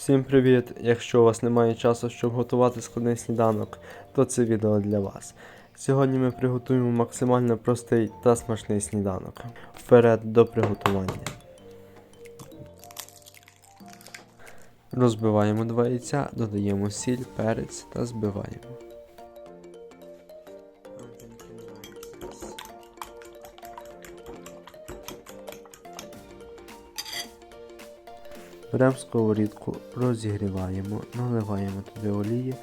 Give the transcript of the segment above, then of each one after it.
Всім привіт! Якщо у вас немає часу, щоб готувати складний сніданок, то це відео для вас. Сьогодні ми приготуємо максимально простий та смачний сніданок. Вперед до приготування. Розбиваємо два яйця, додаємо сіль, перець та збиваємо. Беремо сковорідку, розігріваємо, наливаємо туди олії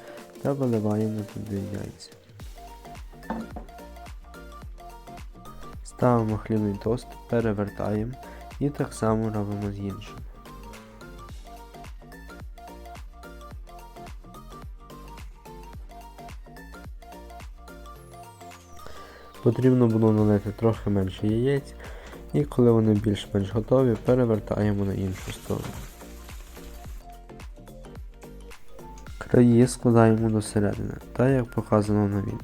та виливаємо туди яйця. Ставимо хлібний тост, перевертаємо і так само робимо з іншим. Потрібно було налити трохи менше яєць, і коли вони більш-менш готові, перевертаємо на іншу сторону. Краї складаємо до середини, так як показано на відео.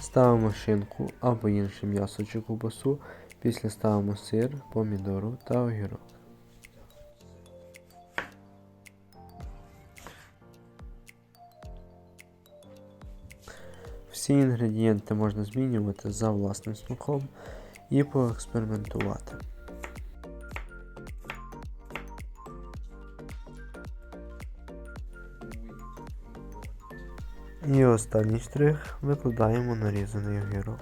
Ставимо шинку або інше м'ясо чи ковбасу, після ставимо сир, помідору та огірок. Всі інгредієнти можна змінювати за власним смаком і поекспериментувати. І останній штрих викладаємо нарізаний огірок.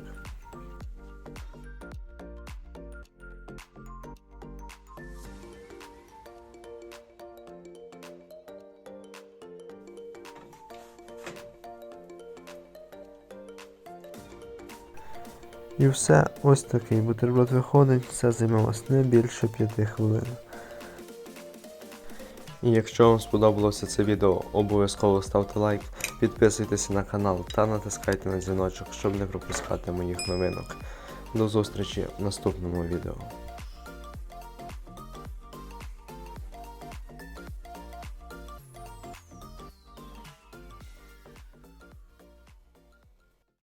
І все, ось такий бутерброд виходить, це займе вас не більше 5 хвилин. І якщо вам сподобалося це відео, обов'язково ставте лайк, підписуйтеся на канал та натискайте на дзвіночок, щоб не пропускати моїх новинок. До зустрічі в наступному відео.